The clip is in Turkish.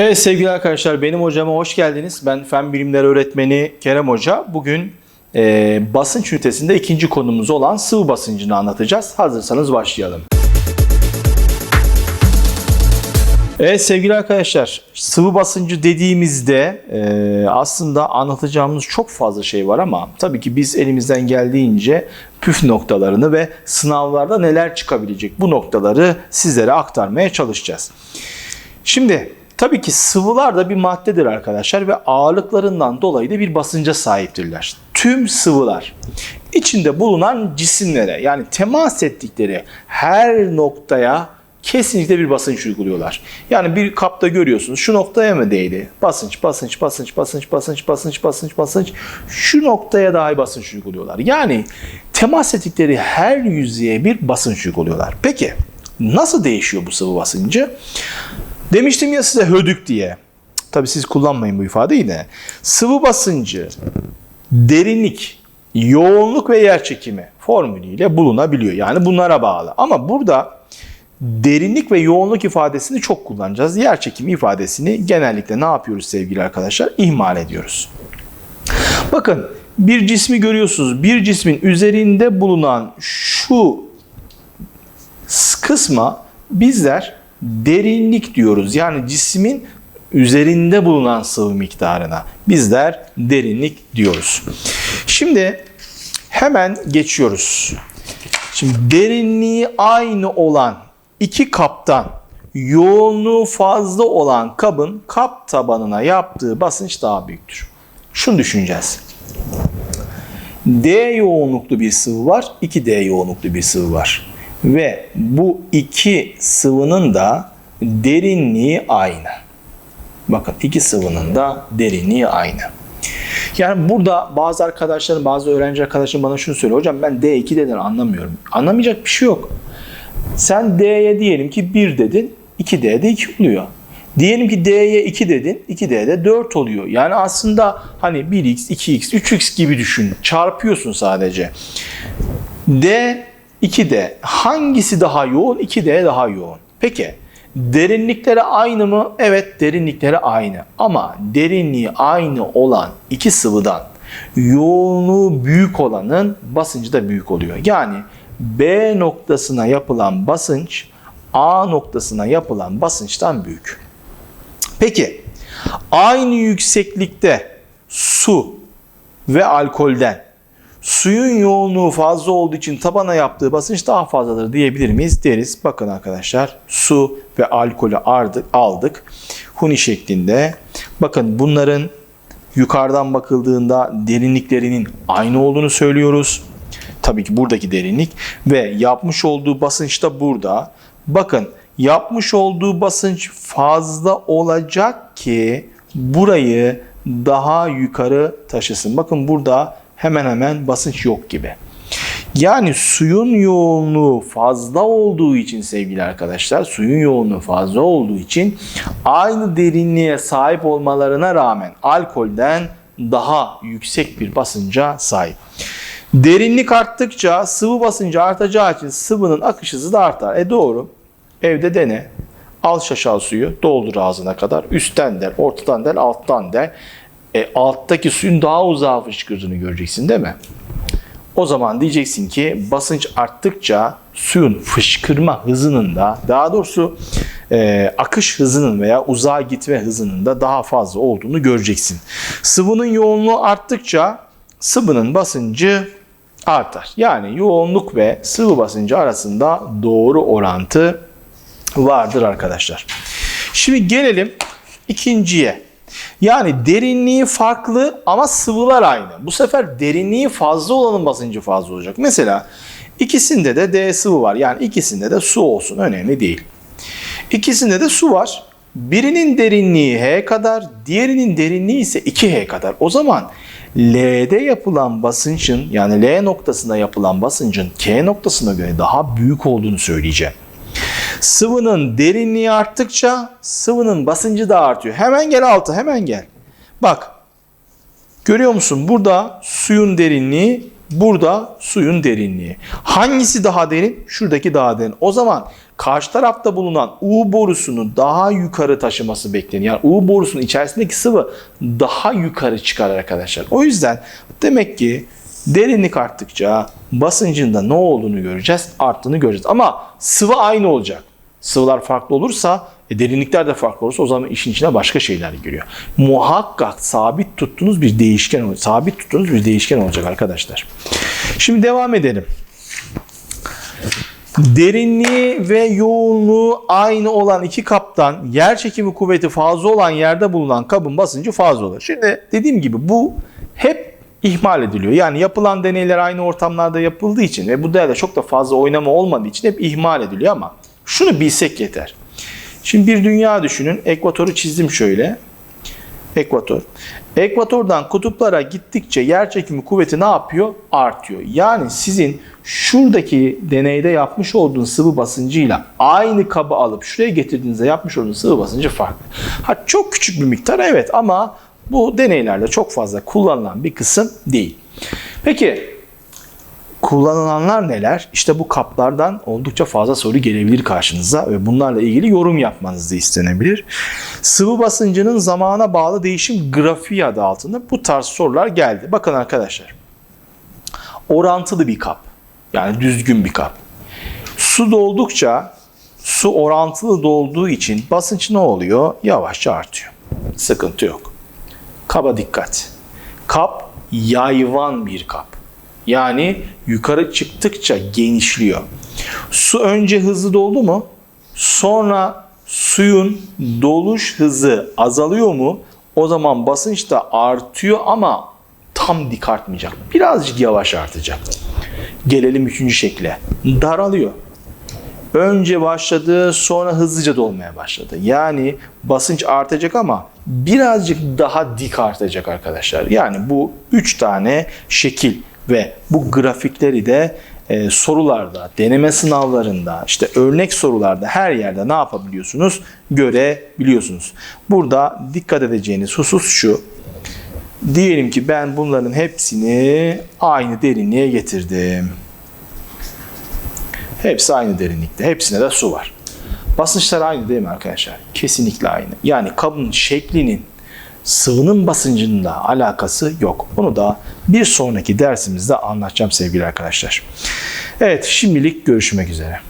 Evet sevgili arkadaşlar benim hocama hoş geldiniz. Ben fen bilimleri öğretmeni Kerem Hoca. Bugün e, basınç ünitesinde ikinci konumuz olan sıvı basıncını anlatacağız. Hazırsanız başlayalım. Evet sevgili arkadaşlar sıvı basıncı dediğimizde e, aslında anlatacağımız çok fazla şey var ama tabii ki biz elimizden geldiğince püf noktalarını ve sınavlarda neler çıkabilecek bu noktaları sizlere aktarmaya çalışacağız. Şimdi tabii ki sıvılar da bir maddedir arkadaşlar ve ağırlıklarından dolayı da bir basınca sahiptirler. Tüm sıvılar içinde bulunan cisimlere yani temas ettikleri her noktaya kesinlikle bir basınç uyguluyorlar. Yani bir kapta görüyorsunuz şu noktaya mı değdi? Basınç, basınç, basınç, basınç, basınç, basınç, basınç, basınç. Şu noktaya dahi basınç uyguluyorlar. Yani temas ettikleri her yüzeye bir basınç uyguluyorlar. Peki nasıl değişiyor bu sıvı basıncı? Demiştim ya size hödük diye. Tabii siz kullanmayın bu ifadeyi de. Sıvı basıncı, derinlik, yoğunluk ve yer çekimi formülüyle bulunabiliyor. Yani bunlara bağlı. Ama burada derinlik ve yoğunluk ifadesini çok kullanacağız. Yer çekimi ifadesini genellikle ne yapıyoruz sevgili arkadaşlar? İhmal ediyoruz. Bakın bir cismi görüyorsunuz. Bir cismin üzerinde bulunan şu kısma bizler derinlik diyoruz. Yani cismin üzerinde bulunan sıvı miktarına bizler derinlik diyoruz. Şimdi hemen geçiyoruz. Şimdi derinliği aynı olan iki kaptan yoğunluğu fazla olan kabın kap tabanına yaptığı basınç daha büyüktür. Şunu düşüneceğiz. D yoğunluklu bir sıvı var, 2D yoğunluklu bir sıvı var. Ve bu iki sıvının da derinliği aynı. Bakın iki sıvının da derinliği aynı. Yani burada bazı arkadaşlarım, bazı öğrenci arkadaşlarım bana şunu söylüyor. Hocam ben D2 dedin anlamıyorum. Anlamayacak bir şey yok. Sen D'ye diyelim ki 1 dedin, 2D'de 2 oluyor. Diyelim ki D'ye 2 dedin, 2D'de 4 oluyor. Yani aslında hani 1x, 2x, 3x gibi düşün. Çarpıyorsun sadece. D 2D hangisi daha yoğun? 2D daha yoğun. Peki derinlikleri aynı mı? Evet derinlikleri aynı. Ama derinliği aynı olan iki sıvıdan yoğunluğu büyük olanın basıncı da büyük oluyor. Yani B noktasına yapılan basınç A noktasına yapılan basınçtan büyük. Peki aynı yükseklikte su ve alkolden suyun yoğunluğu fazla olduğu için tabana yaptığı basınç daha fazladır diyebilir miyiz? Deriz. Bakın arkadaşlar su ve alkolü aldık. Huni şeklinde. Bakın bunların yukarıdan bakıldığında derinliklerinin aynı olduğunu söylüyoruz. Tabii ki buradaki derinlik ve yapmış olduğu basınç da burada. Bakın yapmış olduğu basınç fazla olacak ki burayı daha yukarı taşısın. Bakın burada hemen hemen basınç yok gibi. Yani suyun yoğunluğu fazla olduğu için sevgili arkadaşlar, suyun yoğunluğu fazla olduğu için aynı derinliğe sahip olmalarına rağmen alkolden daha yüksek bir basınca sahip. Derinlik arttıkça sıvı basıncı artacağı için sıvının akış hızı da artar. E doğru. Evde dene. Al şaşal suyu, doldur ağzına kadar. Üstten der, ortadan der, alttan der. E, alttaki suyun daha uzağa fışkırdığını göreceksin değil mi? O zaman diyeceksin ki basınç arttıkça suyun fışkırma hızının da daha doğrusu e, akış hızının veya uzağa gitme hızının da daha fazla olduğunu göreceksin. Sıvının yoğunluğu arttıkça sıvının basıncı artar. Yani yoğunluk ve sıvı basıncı arasında doğru orantı vardır arkadaşlar. Şimdi gelelim ikinciye. Yani derinliği farklı ama sıvılar aynı. Bu sefer derinliği fazla olanın basıncı fazla olacak. Mesela ikisinde de D sıvı var. Yani ikisinde de su olsun. Önemli değil. İkisinde de su var. Birinin derinliği H kadar, diğerinin derinliği ise 2H kadar. O zaman L'de yapılan basıncın yani L noktasında yapılan basıncın K noktasına göre daha büyük olduğunu söyleyeceğim. Sıvının derinliği arttıkça sıvının basıncı da artıyor. Hemen gel altı, hemen gel. Bak. Görüyor musun? Burada suyun derinliği Burada suyun derinliği. Hangisi daha derin? Şuradaki daha derin. O zaman karşı tarafta bulunan U borusunu daha yukarı taşıması bekleniyor. Yani U borusunun içerisindeki sıvı daha yukarı çıkar arkadaşlar. O yüzden demek ki derinlik arttıkça basıncında ne olduğunu göreceğiz, arttığını göreceğiz. Ama sıvı aynı olacak. Sıvılar farklı olursa, e, derinlikler de farklı olursa o zaman işin içine başka şeyler giriyor. Muhakkak sabit tuttuğunuz bir değişken. Sabit tuttuğunuz bir değişken olacak arkadaşlar. Şimdi devam edelim. Derinliği ve yoğunluğu aynı olan iki kaptan yer çekimi kuvveti fazla olan yerde bulunan kabın basıncı fazla olur. Şimdi dediğim gibi bu hep ihmal ediliyor. Yani yapılan deneyler aynı ortamlarda yapıldığı için ve bu değerle çok da fazla oynama olmadığı için hep ihmal ediliyor ama şunu bilsek yeter. Şimdi bir dünya düşünün. Ekvatoru çizdim şöyle. Ekvator. Ekvatordan kutuplara gittikçe yer çekimi kuvveti ne yapıyor? Artıyor. Yani sizin şuradaki deneyde yapmış olduğunuz sıvı basıncıyla aynı kabı alıp şuraya getirdiğinizde yapmış olduğunuz sıvı basıncı farklı. Ha çok küçük bir miktar evet ama bu deneylerde çok fazla kullanılan bir kısım değil. Peki kullanılanlar neler? İşte bu kaplardan oldukça fazla soru gelebilir karşınıza ve bunlarla ilgili yorum yapmanız da istenebilir. Sıvı basıncının zamana bağlı değişim grafiği adı altında bu tarz sorular geldi. Bakın arkadaşlar. Orantılı bir kap. Yani düzgün bir kap. Su doldukça su orantılı dolduğu için basınç ne oluyor? Yavaşça artıyor. Sıkıntı yok. Kaba dikkat. Kap yayvan bir kap. Yani yukarı çıktıkça genişliyor. Su önce hızlı doldu mu? Sonra suyun doluş hızı azalıyor mu? O zaman basınç da artıyor ama tam dik artmayacak. Birazcık yavaş artacak. Gelelim üçüncü şekle. Daralıyor. Önce başladı sonra hızlıca dolmaya başladı. Yani basınç artacak ama birazcık daha dik artacak arkadaşlar. Yani bu üç tane şekil ve bu grafikleri de e, sorularda, deneme sınavlarında, işte örnek sorularda her yerde ne yapabiliyorsunuz? Görebiliyorsunuz. Burada dikkat edeceğiniz husus şu. Diyelim ki ben bunların hepsini aynı derinliğe getirdim. Hepsi aynı derinlikte. Hepsinde de su var. Basınçlar aynı değil mi arkadaşlar? Kesinlikle aynı. Yani kabın şeklinin sıvının basıncında alakası yok. Bunu da bir sonraki dersimizde anlatacağım sevgili arkadaşlar. Evet şimdilik görüşmek üzere.